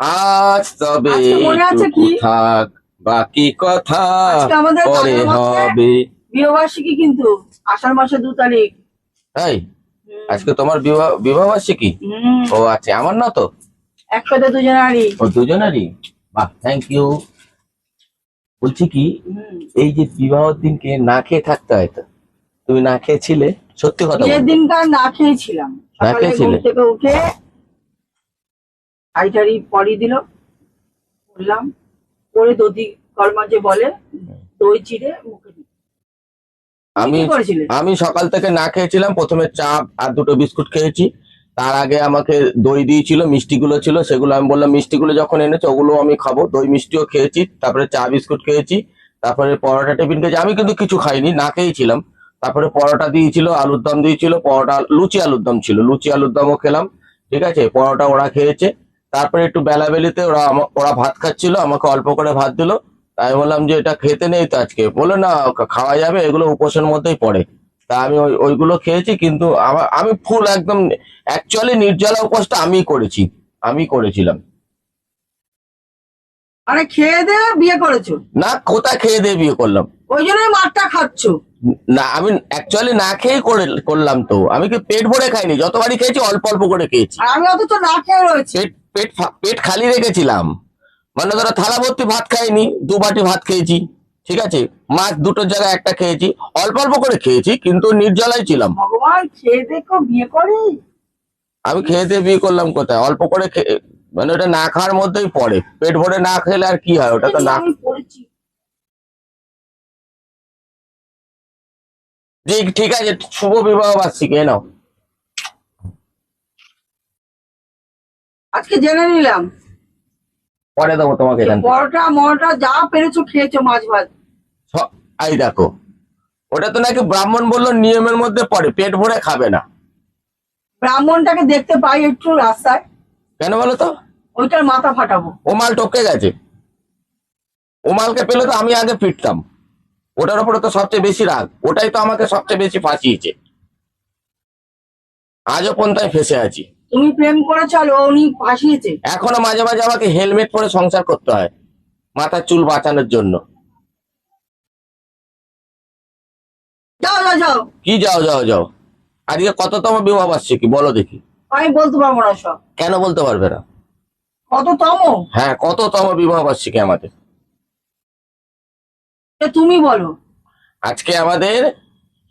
আজ তবে আছে কি? থাক বাকি কথা পরে হবে। বিবাহবার্ষিকী কিন্তু আষাঢ় মাসের দু তারিখ। তাই আজকে তোমার বিবাহ বিবাহ বার্ষিকী হুম। ও আচ্ছা আমার না তো? এক সাথে দুজনারই। ও দুজনেরই? বাহ থ্যাংক ইউ বলছি কি এই যে বিবাহের দিনকে না খেয়ে থাকতে হয় তো? তুমি না খেয়েছিলে? সত্যি কথা। দিনকার না খেয়েছিলাম। না খেয়েছিলে? থেকে উঠে শাড়ি পরি দিল। বললাম পরে দধি কর্মা যে বলে দই চিড়ে মুখে আমি আমি সকাল থেকে না খেয়েছিলাম প্রথমে চা আর দুটো বিস্কুট খেয়েছি। তার আগে আমাকে দই দিয়েছিল মিষ্টিগুলো ছিল সেগুলো আমি বললাম মিষ্টিগুলো যখন এনেছে ওগুলো আমি খাব। দই মিষ্টিও খেয়েছি তারপরে চা বিস্কুট খেয়েছি তারপরে পরোটা টিফিন খেয়েছি। আমি কিন্তু কিছু খাইনি না খেয়েছিলাম। তারপরে পরোটা দিয়েছিল আলুর দম দিয়েছিল পরোটা লুচি আলুর দম ছিল লুচি আলুর দমও খেলাম ঠিক আছে? পরোটা ওরা খেয়েছে। তারপরে একটু বেলাবেলিতে ওরা ওরা ভাত খাচ্ছিল আমাকে অল্প করে ভাত দিল। আমি বললাম যে এটা খেতে নেই তো আজকে। বলে না খাওয়া যাবে এগুলো উপোসের মধ্যেই পড়ে। তা আমি ওই- ওইগুলো খেয়েছি কিন্তু আমার আমি ফুল একদম অ্যাকচুয়ালি নির্জলা উপোসটা আমি করেছি আমি করেছিলাম। মানে খেয়ে দে বিয়ে করেছ? না কোথায় খেয়ে দিয়ে বিয়ে করলাম? ওই জন্যই মাঠটা খাচ্ছো। না আমি অ্যাকচুয়ালি না করে করলাম তো। আমি কি পেট ভরে খাইনি? যতবারই খেয়েছি অল্প অল্প করে খেয়েছি। আর আমি অথচ না খেয়ে রয়েছি। পেট পেট খালি রেখেছিলাম। মানে ধরো থালা ভর্তি ভাত খাইনি দু বাটি ভাত খেয়েছি ঠিক আছে? মাছ দুটোর জায়গায় একটা খেয়েছি অল্প অল্প করে খেয়েছি কিন্তু নির্জলাই ছিলাম। ভগবান খেয়ে দেখো বিয়ে করে আমি খেয়ে দিয়ে বিয়ে করলাম কোথায়? অল্প করে খেয়ে মানে ওটা না খাওয়ার মধ্যেই পড়ে। পেট ভরে না খেলে আর কি হয়? ওটা তো না ঠিক ঠিক আছে শুভ বিবাহ বার্ষিকী নাও। আজকে জেনে নিলাম। পরে দেবো তোমাকে এখান থেকে। পরোটা মরোটা যা পেরেছ খেয়েছো মাছ ভাত। স- এই দেখো ওটা তো নাকি ব্রাহ্মণ বলল নিয়মের মধ্যে পড়ে পেট ভরে খাবে না। ব্রাহ্মণটাকে দেখতে পাই একটু রাস্তায়। কেন বলো তো? ওইটার মাথা ফাটাবো। ও মাল টপকে গেছে। ও মালকে পেলে তো আমি আগে ফিরতাম। ওটার উপরে তো সবচেয়ে বেশি রাগ। ওটাই তো আমাকে সবচেয়ে বেশি ফাঁসিয়েছে। আজও পন্থায় ফেসে আছি। তুমি প্রেম করেছ আর উনি ফাঁসিয়েছে। এখনও মাঝে মাঝে আমাকে হেলমেট পরে সংসার করতে হয় মাথার চুল বাঁচানোর জন্য। যাও যাও যাও। কি যাও যাও যাও? আজকে কততম বিবাহ বার্ষিকী বলো দেখি। আমি বলতে পারব না সব। কেন বলতে পারবে না? কত তম হ্যাঁ কততম বিবাহ বার্ষিকী আমাদের? তুমি বলো। আজকে আমাদের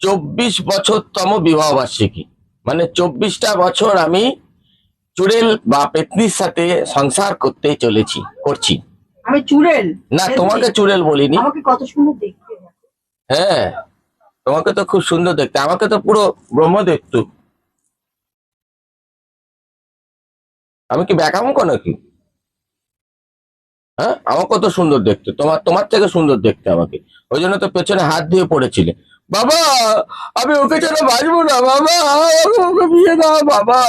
চব্বিশ বছরতম বিবাহ বার্ষিকী। মানে চব্বিশটা বছর আমি চুড়েল বা পেতনির সাথে সংসার করতে চলেছি করছি। আমি চুড়েল? না তোমাকে চুড়েল বলিনি। আমাকে কত সুন্দর দেখতে। হ্যাঁ তোমাকে তো খুব সুন্দর দেখতে। আমাকে তো পুরো ব্রহ্ম দেখতো। আমি কি ব্যাকামুখ নাকি? হ্যাঁ আমার কত সুন্দর দেখতে। তোমার তোমার থেকে সুন্দর দেখতে আমাকে। ওই জন্য তো পেছনে হাত দিয়ে পড়েছিলে। বাবা আমি ওকে ছাড়া বাঁচবো না বাবা আমাকে ওকে বিয়ে দাও বাবা।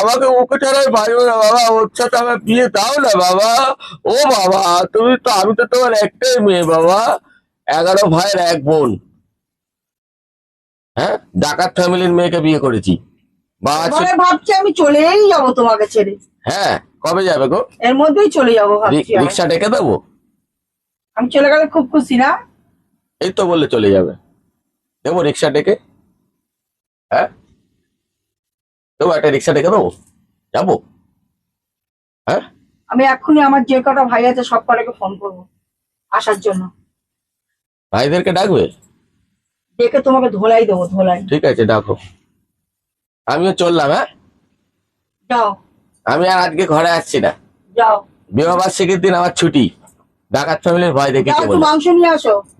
আমাকে ওকে ছাড়া আমি বাঁচবো না বাবা ওর সাথে আমার বিয়ে দাও না বাবা। ও বাবা তুমি তো আমি তো তোমার একটাই মেয়ে বাবা। এগারো ভাইয়ের এক বোন। হ্যাঁ? ডাকাত ফ্যামিলির মেয়েকে বিয়ে করেছি। ভাবছি আমি চলেই যাব তোমাকে ছেড়ে। হ্যাঁ কবে যাবে গো? এর মধ্যেই চলে যাব। রিক্সা ডেকে দেবো? আমি চলে গেলে খুব খুশি না? এই তো বললে চলে যাবে। দেবো রিক্সা ডেকে। হ্যাঁ? দেবো একটা রিক্সা ডেকে দেবো। যাব। হ্যাঁ? আমি এক্ষুনি আমার যে কটা ভাই আছে সব কটাকে ফোন করব আসার জন্য। ভাইদেরকে ডাকবে? ডেকে তোমাকে ধোলাই দেবো ধোলাই। ঠিক আছে ডাকো। আমিও চললাম হ্যাঁ? যাও। আমি আর আজকে ঘরে আসছি না। যাও। বিবাহ বার্ষিকীর দিন আমার ছুটি। ডাকাত ফ্যামিলির ভয় দেখেছি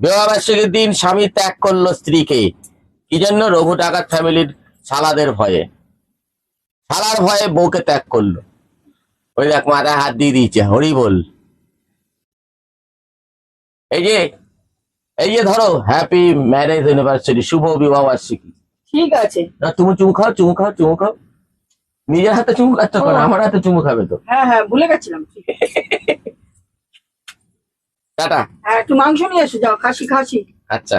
বিবাহ বার্ষিকীর দিন স্বামী ত্যাগ করল স্ত্রীকে কি জন্য? রঘু ডাকাত ফ্যামিলির ভয়ে। ভয়ে বউকে ত্যাগ করল। ওই দেখ মাথায় হাত দিয়ে দিয়েছে হরি বল। এই যে এই যে ধরো হ্যাপি ম্যারেজ ইউনিভার্সিটি শুভ বিবাহ বার্ষিকী ঠিক আছে। না তুমি চুমু খাও চুমু খাও চুমু খাও। নিজের হাতে চুমু খাচ্ছ আমার হাতে চুমু খাবে তো। হ্যাঁ হ্যাঁ ভুলে গেছিলাম। টাটা। হ্যাঁ একটু মাংস নিয়ে এসো যাও খাসি খাসি। আচ্ছা।